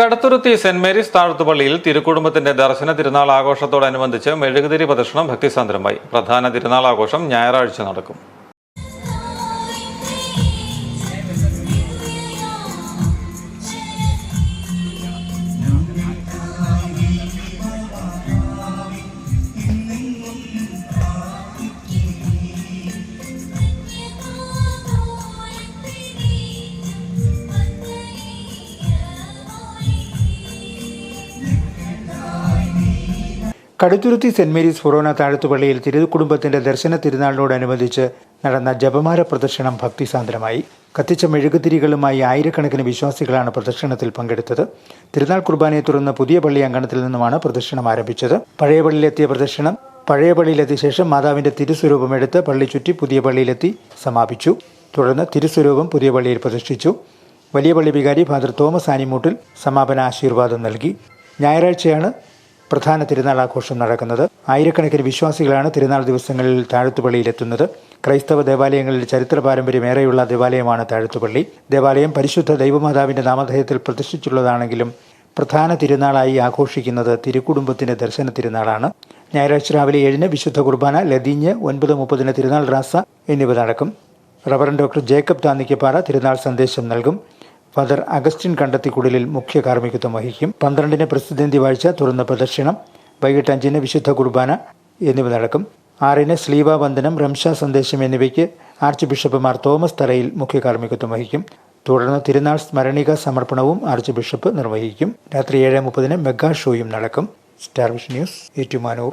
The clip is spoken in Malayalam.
കടത്തുരുത്തി സെന്റ് മേരീസ് താഴ്ത്തുപള്ളിയിൽ തിരുക്കുടുംബത്തിന്റെ ദർശന തിരുനാൾ ആഘോഷത്തോടനുബന്ധിച്ച് മെഴുകുതിരി പ്രദർശനം ഭക്തിസാന്ദ്രമായി. പ്രധാന തിരുനാൾ ആഘോഷം ഞായറാഴ്ച നടക്കും. കടുത്തുരുത്തി സെന്റ് മേരീസ് ഫൊറോന താഴത്തുപള്ളിയിൽ തിരുക്കുടുംബത്തിന്റെ ദർശന തിരുനാളിനോടനുബന്ധിച്ച് നടന്ന ജപമാല പ്രദർശനം ഭക്തിസാന്ദ്രമായി. കത്തിച്ച മെഴുകുതിരികളുമായി ആയിരക്കണക്കിന് വിശ്വാസികളാണ് പ്രദർശനത്തിൽ പങ്കെടുത്തത്. തിരുനാൾ കുർബാനയെ തുടർന്ന് പുതിയ പള്ളി അങ്കണത്തിൽ നിന്നുമാണ് പ്രദർശനം ആരംഭിച്ചത്. പഴയ പള്ളിയിലെത്തിയ പ്രദർശനം പഴയ പള്ളിയിലെത്തിയ ശേഷം മാതാവിന്റെ തിരുസ്വരൂപം എടുത്ത് പള്ളി ചുറ്റി പുതിയ പള്ളിയിലെത്തി സമാപിച്ചു. തുടർന്ന് തിരുസ്വരൂപം പുതിയ പള്ളിയിൽ പ്രതിഷ്ഠിച്ചു. വലിയ പള്ളി വികാരി ഫാദർ തോമസ് ആനിമൂട്ടിൽ സമാപന ആശീർവാദം നൽകി. ഞായറാഴ്ചയാണ് പ്രധാന തിരുനാൾ ആഘോഷം നടക്കുന്നത്. ആയിരക്കണക്കിന് വിശ്വാസികളാണ് തിരുനാൾ ദിവസങ്ങളിൽ താഴത്തുപള്ളിയിലെത്തുന്നത്. ക്രൈസ്തവ ദേവാലയങ്ങളിൽ ചരിത്ര പാരമ്പര്യമേറെയുള്ള ദേവാലയമാണ് താഴത്തുപള്ളി. ദേവാലയം പരിശുദ്ധ ദൈവമാതാവിന്റെ നാമധേയത്തിൽ പ്രതിഷ്ഠിച്ചുള്ളതാണെങ്കിലും പ്രധാന തിരുനാളായി ആഘോഷിക്കുന്നത് തിരുക്കുടുംബത്തിന്റെ ദർശന തിരുനാളാണ്. ഞായറാഴ്ച രാവിലെ ഏഴിന് വിശുദ്ധ കുർബാന ലതിഞ്ഞ് ഒൻപത് മുപ്പതിന് തിരുനാൾ റാസ എന്നിവ നടക്കും റവറൻ ഡോക്ടർ ജേക്കബ് താന്നിക്കപ്പാറ തിരുനാൾ സന്ദേശം നൽകും. ഫാദർ അഗസ്റ്റിൻ കണ്ടത്തിക്കുടലിൽ മുഖ്യ കാർമ്മികത്വം വഹിക്കും. പന്ത്രണ്ടിന് പ്രസിദ്ധന്തി വാഴ്ച തുറന്ന പ്രദർശനം വൈകിട്ട് അഞ്ചിന് വിശുദ്ധ കുർബാന എന്നിവ നടക്കും. ആറിന് സ്ലീവ വന്ദനം റംഷ സന്ദേശം എന്നിവയ്ക്ക് ആർച്ച് ബിഷപ്പ് മാർ തോമസ് തറയിൽ മുഖ്യ കാർമ്മികത്വം വഹിക്കും. തുടർന്ന് തിരുനാൾ സ്മരണിക സമർപ്പണവും ആർച്ച് ബിഷപ്പ് നിർവഹിക്കും. രാത്രി ഏഴ് മുപ്പതിന് മെഗാ ഷോയും നടക്കും. Star News Ettumanoor.